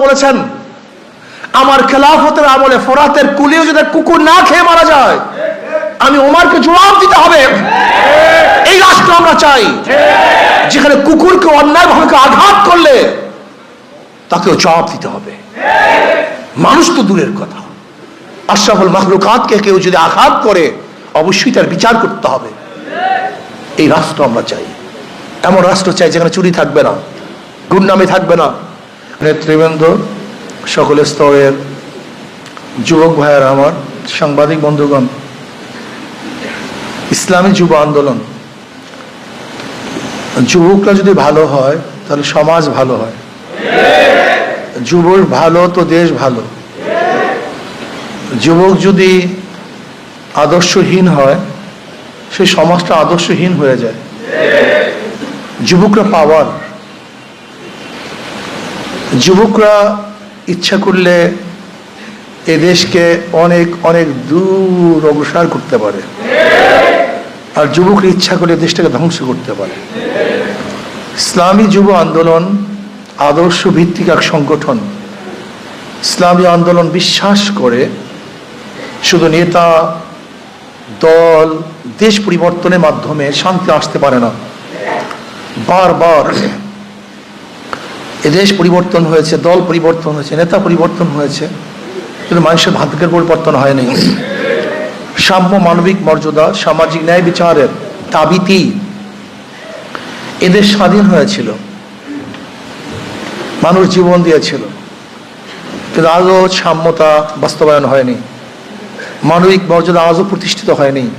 বলেছেন, আমার খেলাফতের আমলে ফোরাতের কুলিও যদি কুকুর না খেয়ে মারা যায়, আমি ওমারকে জবাব দিতে হবে। এই রাষ্ট্র আমরা চাই, যেখানে কুকুরকে অন্যায় ভাবে আঘাত করলে তাকেও জবাব দিতে হবে। মানুষ তো দূরের কথা। আশরাফুল মাহলুকাতকে কেউ যদি আঘাত করে, অবশ্যই তার বিচার করতে হবে। এই রাষ্ট্র আমরা চাই। এমন রাষ্ট্র চাই যেখানে চুরি থাকবে না গুন্ডামি থাকবে না। নেতৃবৃন্দ, সকল স্তরের যুবক ভাইয়ের আমার, সাংবাদিক বন্ধুগণ, ইসলামী যুব আন্দোলন। যুবকরা যদি ভালো হয়, তাহলে সমাজ ভালো হয়। যুবক ভালো তো দেশ ভালো। যুবক যদি আদর্শহীন হয়, সেই সমাজটা আদর্শহীন হয়ে যায়। যুবকরা পাওয়ার যুবকরা ইচ্ছা করলে এ দেশকে অনেক অনেক দূর অগ্রসর করতে পারে। আর যুবকরা ইচ্ছা করলে দেশটাকে ধ্বংস করতে পারে। ইসলামী যুব আন্দোলন আদর্শ ভিত্তিক এক সংগঠন। ইসলামী আন্দোলন বিশ্বাস করে শুধু নেতা, দল, দেশ পরিবর্তনের মাধ্যমে শান্তি আসতে পারে না। বারবার এদেশ পরিবর্তন হয়েছে, দল পরিবর্তন হয়েছে, নেতা পরিবর্তন হয়েছে, কিন্তু মানুষের ভাগ্যের পরিবর্তন হয়নি। সাম্য মানবিক মর্যাদা, সামাজিক ন্যায় বিচারের দাবিতেই এদেশ স্বাধীন হয়েছিল। মানুষ জীবন দিয়েছিল। কিন্তু আজও সাম্যতা বাস্তবায়ন হয়নি। মানবিক মর্যাদা আজও প্রতিষ্ঠিত হয়নি।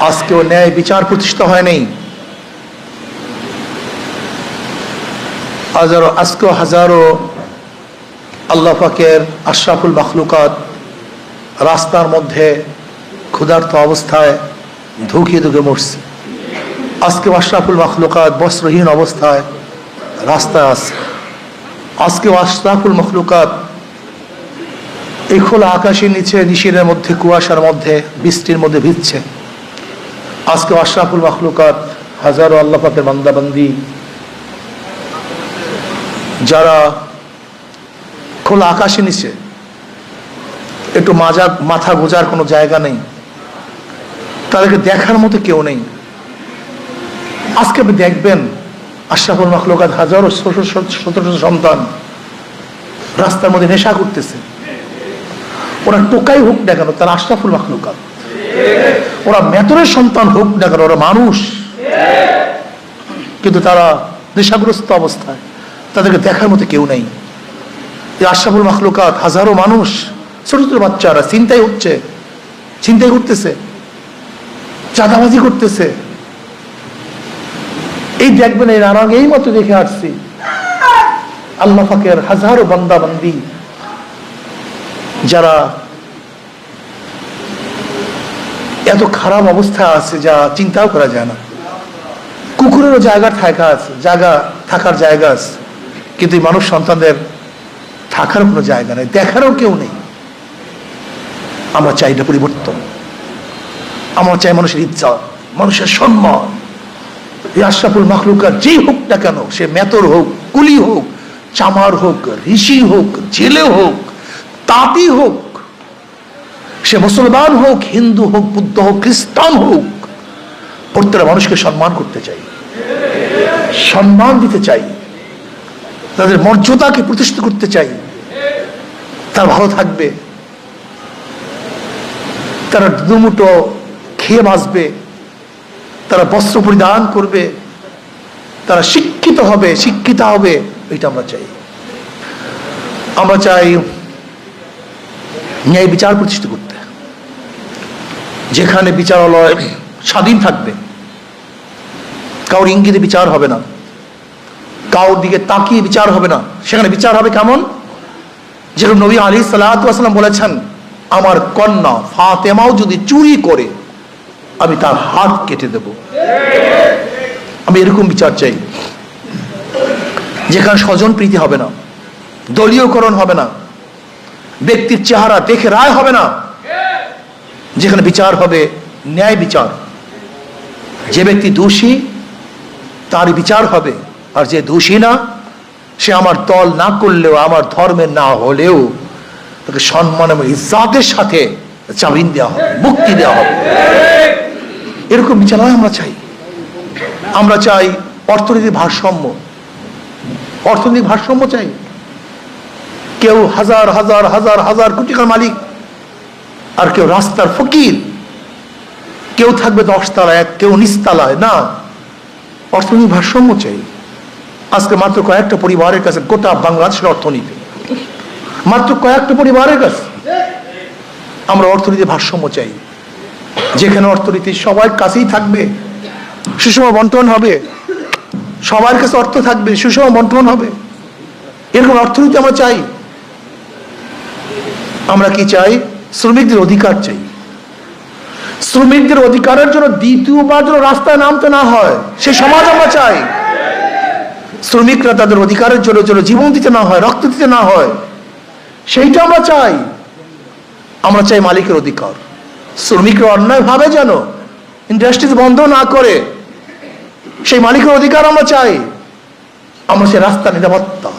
আজকেও ন্যায় বিচার প্রতিষ্ঠিত হয়নি। হাজারো, আজকেও হাজারো আল্লাহ পাকের আশরাফুল মখলুকাত রাস্তার মধ্যে ক্ষুধার্ত অবস্থায় ধুকিয়ে ধুকে মরছে। আজকে আশরাফুল মখলুকাত বস্ত্রহীন অবস্থায় রাস্তায় আছে। আজকে আশরাফুল মখলুকাত এই খোলা আকাশের নিচে, নিশিরের মধ্যে, কুয়াশার মধ্যে, বৃষ্টির মধ্যে ভিজছে। আজকে আশরাফুল মখলুকাত হাজারো আল্লাহ পাকের বান্দাবান্দি যারা খোলা আকাশে নিচে, একটু মাজা, মাথা গোজার কোনো জায়গা নেই, তাদেরকে দেখার মতো কেউ নেই। আজকে আপনি দেখবেন আশরাফুল মখলুকাত হাজারো ছোট সন্তান রাস্তার মধ্যে নেশা করতেছে। ওরা টোকাই হোক না কেন, তারা আশরাফুল মখলুকাত। ওরা মেতরের সন্তান হোক না কেন, ওরা মানুষ। কিন্তু তারা নেশাগ্রস্ত অবস্থায়। তাদেরকে দেখার মতো কেউ নেই। এই আশরাফুল মখলুকাত হাজারো মানুষ, ছোট ছোট বাচ্চারা চিন্তাই হচ্ছে চিন্তাই করতেছে, চাঁদাবাজি করতেছে। এই দেখবেন এই নারাং এই মতো দেখে আসছি। আল্লাহ ফাকের হাজারো বান্দা বান্দি যারা এত খারাপ অবস্থা আছে যা চিন্তাও করা যায় না। কুকুরেরও জায়গা থাকা আছে, জায়গা থাকার জায়গা আছে। কিন্তু এই মানুষ সন্তানদের থাকার কোনো জায়গা নেই, দেখারও কেউ নেই। আমরা চাই এটা পরিবর্তন। আমরা চাই মানুষের ইচ্ছা মানুষের সম্মান। এই আশরাফুল মখলুকার যেই হোক না কেন, সে মেতর হোক, কুলি হোক, চামার হোক, ঋষি হোক, জেলে হোক, তাঁতি হোক, সে মুসলমান হোক, হিন্দু হোক, বুদ্ধ হোক, খ্রিস্টান হোক, প্রত্যেকটা মানুষকে সম্মান করতে চাই। সম্মান দিতে চাই। তাদের মর্যাদাকে প্রতিষ্ঠিত করতে চাই। তারা ভালো থাকবে। তারা দুমুটো খেয়ে বাঁচবে। তারা বস্ত্র পরিধান করবে। তারা শিক্ষিত হবে, শিক্ষিতা হবে, এটা আমরা চাই। আমরা চাই ন্যায় বিচার প্রতিষ্ঠিত করতে। যেখানে বিচারালয় স্বাধীন থাকবে, কারোর ইঙ্গিতে বিচার হবে না। কারোর দিকে তাকিয়ে বিচার হবে না। সেখানে বিচার হবে কেমন? যেরকম নবী আলী সাল্লাম বলেছেন, আমার কন্যা ফাতেমাও যদি চুরি করে, আমি তার হাত কেটে দেব। আমি এরকম বিচার চাই। যেখানে স্বজন প্রীতি হবে না, দলীয়করণ হবে না, ব্যক্তির চেহারা দেখে রায় হবে না, যেখানে বিচার হবে ন্যায় বিচার। যে ব্যক্তি দোষী তার বিচার হবে। আর যে দোষী না, সে আমার দল না করলেও, আমার ধর্মের না হলেও তাকে সম্মান এবং ইজ্জাতের সাথে জামিন দেওয়া হবে, মুক্তি দেওয়া হবে। এরকম বিচারায় আমরা চাই। আমরা চাই অর্থনৈতিক ভারসাম্য। অর্থনৈতিক ভারসাম্য চাই। কেউ হাজার হাজার হাজার হাজার কোটি টাকার মালিক আর কেউ রাস্তার ফকির। কেউ থাকবে দশতলায়, কেউ নিচতলায়, না। অর্থনৈতিক ভারসাম্য চাই। আজকে মাত্র কয়েকটা পরিবারের কাছে গোটা বাংলাদেশের অর্থনীতি। মাত্র কয়েকটা পরিবারের কাছে। আমরা অর্থনীতির ভারসাম্য চাই। যেখানে অর্থনীতি সবার কাছেই থাকবে, সুষম বন্টন হবে, সবার কাছে অর্থ থাকবে, সুষম বন্টন হবে। এরকম অর্থনীতি আমরা চাই। আমরা কি চাই? শ্রমিকদের অধিকার চাই। শ্রমিকদের অধিকারের জন্য দ্বিতীয়বার যেন রাস্তায় নামতে না হয়, সে সমাজ আমরা চাই। শ্রমিকরা তাদের অধিকারের জন্য যেন জীবন দিতে না হয়, রক্ত দিতে না হয়, সেইটা আমরা চাই। আমরা চাই মালিকের অধিকার। শ্রমিকরা অন্যায় ভাবে যেন ইন্ডাস্ট্রিজ বন্ধ না করে, সেই মালিকের অধিকার আমরা চাই। আমরা চাই রাস্তা নিরাপত্তা।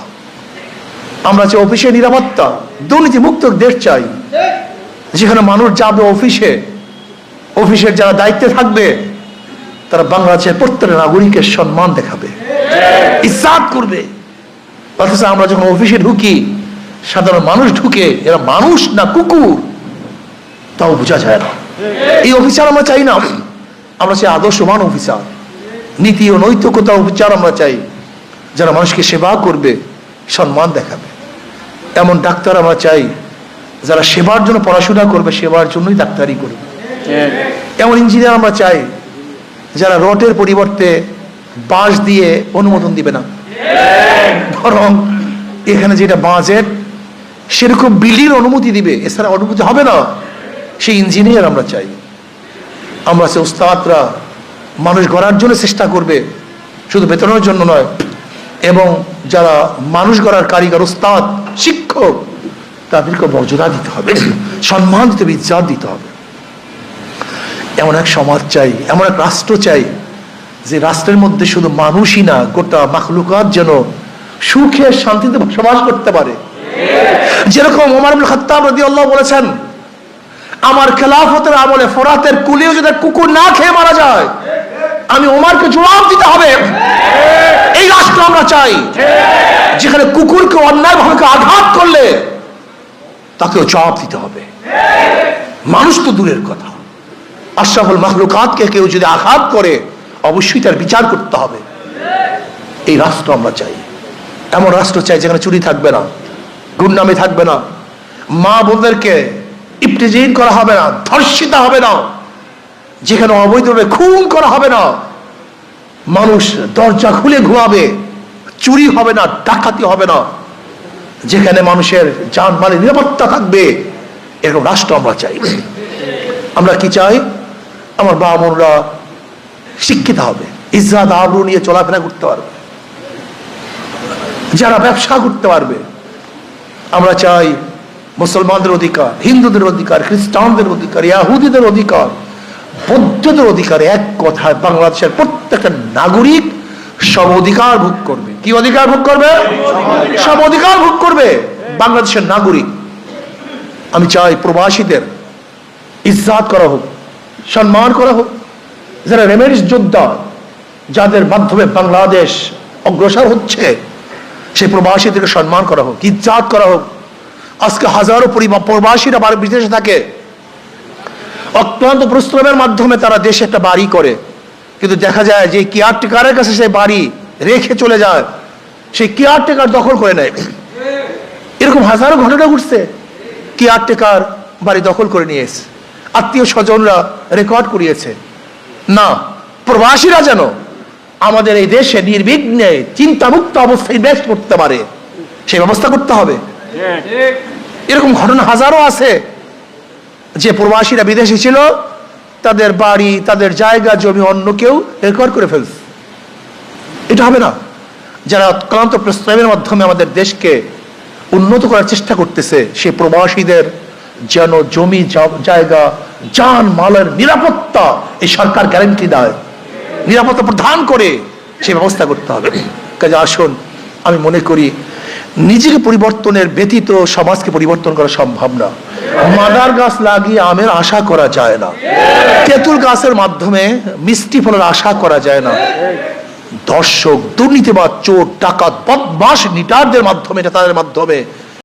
আমরা চাই অফিসে নিরাপত্তা। দুর্নীতি মুক্ত দেশ চাই। যেখানে মানুষ যাবে অফিসে, অফিসের যারা দায়িত্বে থাকবে, তারা বাংলাদেশের প্রত্যেক নাগরিকের সম্মান দেখাবে। ইসাদ করবে। অথচ আমরা যখন অফিসে ঢুকি সাধারণ মানুষ ঢুকে এরা মানুষ না কুকুর তাও বোঝা যায় না। এই অফিসার আমরা চাই না। আমরা চাই আদর্শমান অফিসার। নীতি ও নৈতিকতা অফিসার আমরা চাই যারা মানুষকে সেবা করবে সম্মান দেখাবে। এমন ডাক্তার আমরা চাই যারা সেবার জন্য পড়াশোনা করবে সেবার জন্যই ডাক্তারি করবে। এমন ইঞ্জিনিয়ার আমরা চাই যারা রটের পরিবর্তে বাঁশ দিয়ে অনুমোদন দিবে না। বরং এখানে যেটা বাঁশের, সেরকম বিলির অনুমতি দিবে। এছাড়া অনুমতি হবে না। সেই ইঞ্জিনিয়ার আমরা চাই। আমরা সে উস্তাদরা মানুষ গড়ার জন্য চেষ্টা করবে, শুধু বেতনের জন্য নয়, এবং যারা মানুষ গড়ার কারিগর, উস্তাদ, শিক্ষক, তাদেরকে মর্যাদা দিতে হবে, সম্মান দিতে হবে, ইজ্জাত দিতে হবে। এমন এক সমাজ চাই, এমন এক রাষ্ট্র চাই যে রাষ্ট্রের মধ্যে শুধু মানুষই না, গোটা মাখলুকাত যেন সুখে শান্তিতে বসবাস করতে পারে। যেরকম ওমর আব্দুল খাত্তাব রাদিয়াল্লাহু বলেছেন, আমার খেলাফতের আমলে ফোরাতের কুলিও যদি কুকুর না খেয়ে মারা যায়, আমি ওমারকে জবাব দিতে হবে। এই রাষ্ট্র আমরা চাই, যেখানে কুকুরকে অন্যায়ভাবে আঘাত করলে তাকেও জবাব দিতে হবে। মানুষ তো দূরের কথা। আশরাফুল মাহলুকাতকে কেউ যদি আঘাত করে অবশ্যই তার বিচার করতে হবে। এই রাষ্ট্র আমরা চাই। এমন রাষ্ট্র চাই যেখানে চুরি থাকবে না গুন্ডামি থাকবে না, মা বোনদেরকে ইপটিজিন করা হবে না, ধর্ষিতা হবে না, যেখানে অবৈধভাবে খুন করা হবে না, মানুষ দরজা খুলে ঘুমাবে, চুরি হবে না, ডাকাতি হবে না, যেখানে মানুষের যান মালের নিরাপত্তা থাকবে, এরকম রাষ্ট্র আমরা চাই। আমরা কি চাই? আমার বাবা বোনরা শিক্ষিত হবে। ইজ্জাত আবরু নিয়ে চলাফেরা করতে পারবে। যারা ব্যবসা করতে পারবে, আমরা চাই মুসলমানদের অধিকার, হিন্দুদের অধিকার, খ্রিস্টানদের অধিকার, ইয়াহুদিদের অধিকার, বৌদ্ধদের অধিকার এক কথায় বাংলাদেশের প্রত্যেকটা নাগরিক সব অধিকার ভোগ করবে। কি অধিকার ভোগ করবে? সব অধিকার ভোগ করবে। বাংলাদেশের নাগরিক। আমি চাই প্রবাসীদের ইজ্জাত করা হোক, সম্মান করা হোক। যারা রেমেডিস যোদ্ধা, যাদের মাধ্যমে বাংলাদেশ অগ্রসর হচ্ছে, সেই প্রবাসীদেরকে সম্মান করা হোক, ইজ্জাত করা হোক। আজকে হাজারো প্রবাসীরা বাড়ি বিদেশে থাকে। অক্লান্ত পরিশ্রমের মাধ্যমে তারা দেশে একটা বাড়ি করে। কিন্তু দেখা যায় যে কেয়ারটেকারের কাছে সেই বাড়ি রেখে চলে যায়। সেই কেয়ারটেকার দখল করে নেয়। এরকম হাজারো ঘটনা ঘটছে। কেয়ারটেকার বাড়ি দখল করে নিয়ে এসে আত্মীয় স্বজনরা রেকর্ড করিয়েছে। না, প্রবাসীরা যেন আমাদের এই দেশে নির্বিঘ্নে চিন্তামুক্ত অবস্থায় ইনভেস্ট করতে পারে সেই ব্যবস্থা করতে হবে। এরকম ঘটনা হাজারো আছে। যে প্রবাসীরা বিদেশে ছিল, তাদের বাড়ি, তাদের জায়গা, জমি অন্য কেউ রেকর্ড করে ফেলছে। এটা হবে না। যারা অক্লান্ত প্রস্তাবের মাধ্যমে আমাদের দেশকে উন্নত করার চেষ্টা করতেছে সেই প্রবাসীদের যেন জমি জায়গা যান মালের নিরাপত্তা এই সরকার গ্যারান্টি দেয়। নিরাপত্তা প্রদান করে সেই ব্যবস্থা করতে হবে। কাজে আসুন, আমি মনে করি নিজেকে পরিবর্তনের ব্যতীত সমাজকে পরিবর্তন করা সম্ভব না। মাদার গাছ লাগিয়ে আমের আশা করা যায় না। তেঁতুল গাছের মাধ্যমে মিষ্টি ফলের আশা করা যায় না। দর্শক দুর্নীতিবাদ চোর, ডাকাত বদমাস নিটারদের মাধ্যমে এটা তাদের মাধ্যমে